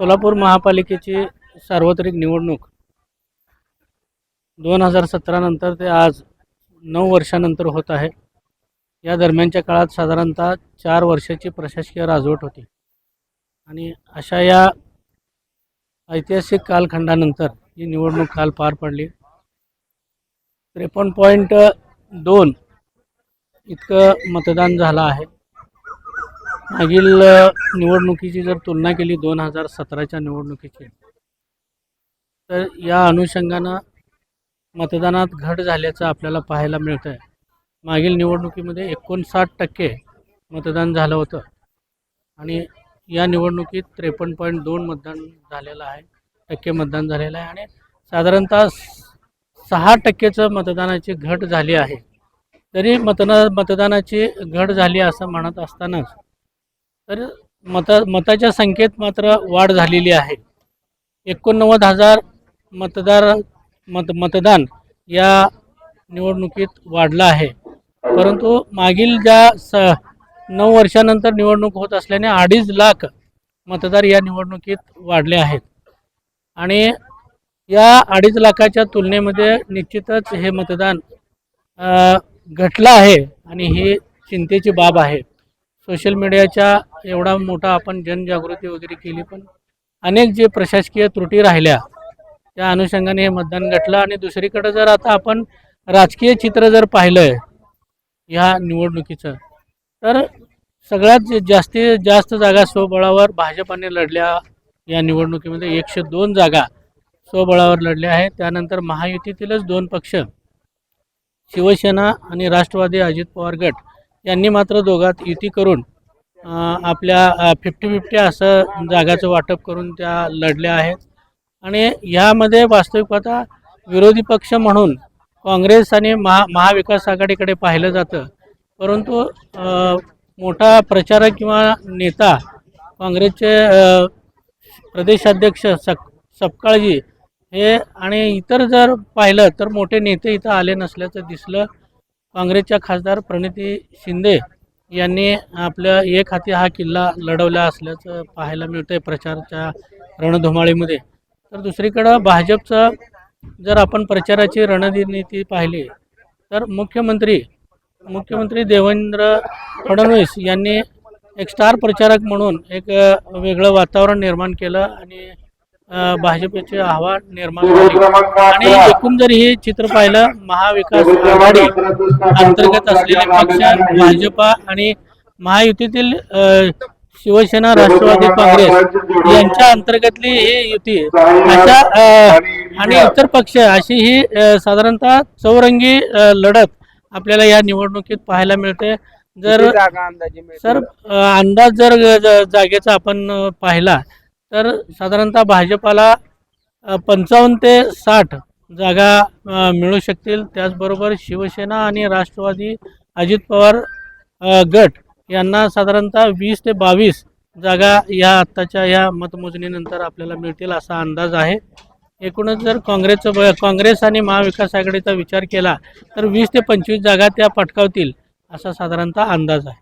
सोलापूर महापालिकेची सार्वत्रिक निवडणूक. दोन हजार सतरा नंतर ते आज नऊ वर्षानंतर होत आहे. या दरम्यानच्या काळात साधारणतः चार वर्षाची प्रशासकीय राजवट होती. आणि अशा या ऐतिहासिक कालखंडानंतर ही निवडणूक काल पार पडली. त्रेपन्न पॉईंट दोन इतकं मतदान झालं आहे. मागील निवडणुकीची जर तुलना केली दोन हजार सतराच्या निवडणुकीची तर या अनुषंगानं मतदानात घट झाल्याचं आपल्याला पाहायला मिळतं आहे मागील निवडणुकीमध्ये एकोणसाठ टक्के मतदान झालं होतं. आणि या निवडणुकीत त्रेपन्न पॉईंट दोन मतदान झालेलं आहे टक्के मतदान झालेलं आहे. आणि साधारणतः सहा टक्केचं मतदानाची घट झाली आहे. तरी मतदान मतदानाची घट झाली असं म्हणत असतानाच तर मत मताच्या संख्येत मात्र वाढ झालेली आहे. एकोणनव्वद हजार मतदार मत मतदान या निवडणुकीत वाढलं आहे. परंतु मागील ज्या स नऊ वर्षानंतर निवडणूक होत असल्याने अडीच लाख मतदार या निवडणुकीत वाढले आहेत. आणि या अडीच लाखाच्या तुलनेमध्ये निश्चितच हे मतदान घटलं आहे आणि ही चिंतेची बाब आहे. सोशल मीडियाच्या एवढा मोठा आपण जनजागृती वगैरे केली पण अनेक जे प्रशासकीय त्रुटी राहिल्या त्या अनुषंगाने हे मतदान घटलं. आणि दुसरीकडे जर आता आपण राजकीय चित्र जर पाहिलं ह्या निवडणुकीचं तर सगळ्यात जे जास्तीत जास्त जागा स्वबळावर भाजपाने लढल्या या निवडणुकीमध्ये. एकशे दोन जागा स्वबळावर लढल्या आहेत. त्यानंतर महायुतीतीलच दोन पक्ष शिवसेना आणि राष्ट्रवादी अजित पवार गट यांनी मात्र दोघात युती करून आपल्या फिफ्टी फिफ्टी असं जागाचं वाटप करून त्या लढल्या आहेत. आणि ह्यामध्ये वास्तविक पाहता विरोधी पक्ष म्हणून काँग्रेस आणि महा महाविकास आघाडीकडे पाहिलं जातं. परंतु मोठा प्रचारक किंवा नेता काँग्रेसचे प्रदेशाध्यक्ष सक सपकाळजी हे आणि इतर जर पाहिलं तर मोठे नेते इथं आले नसल्याचं दिसलं काँग्रेसच्या खासदार प्रणिती शिंदे यांनी आपल्या एक हाती हा किल्ला लढवला असल्याचं पाहायला मिळतंय प्रचाराच्या रणधुमाळीमध्ये. तर दुसरीकडं भाजपचं जर आपण प्रचाराची रणनीती पाहिली तर मुख्यमंत्री मुख्यमंत्री देवेंद्र फडणवीस यांनी एक स्टार प्रचारक म्हणून एक वेगळं वातावरण निर्माण केलं आणि भाजपचे आव्हान निर्माण झाले. आणि एकूण जर हे चित्र पाहिलं महाविकास आघाडी अंतर्गत असलेले पक्ष भाजपा आणि महायुतीतील शिवसेना राष्ट्रवादी काँग्रेस यांच्या अंतर्गतली ही युती. अशा आणि इतर पक्ष अशी ही साधारणतः चौरंगी लढत आपल्याला या निवडणुकीत पाहायला मिळते. जर? सर अंदाज जर जागेचा आपण पाहिला तर साधारणतः भाजपाला पंचावन्न ते साठ जागा मिळू शकतील. त्याचबरोबर शिवसेना आणि राष्ट्रवादी अजित पवार गट यांना साधारणतः वीस ते बावीस जागा या आत्ताच्या या मतमोजणीनंतर आपल्याला मिळतील असा अंदाज आहे. एकूणच जर काँग्रेसचं ब- काँग्रेस आणि महाविकास आघाडीचा विचार केला तर वीस ते पंचवीस जागा त्या पटकावतील असा साधारणतः अंदाज आहे.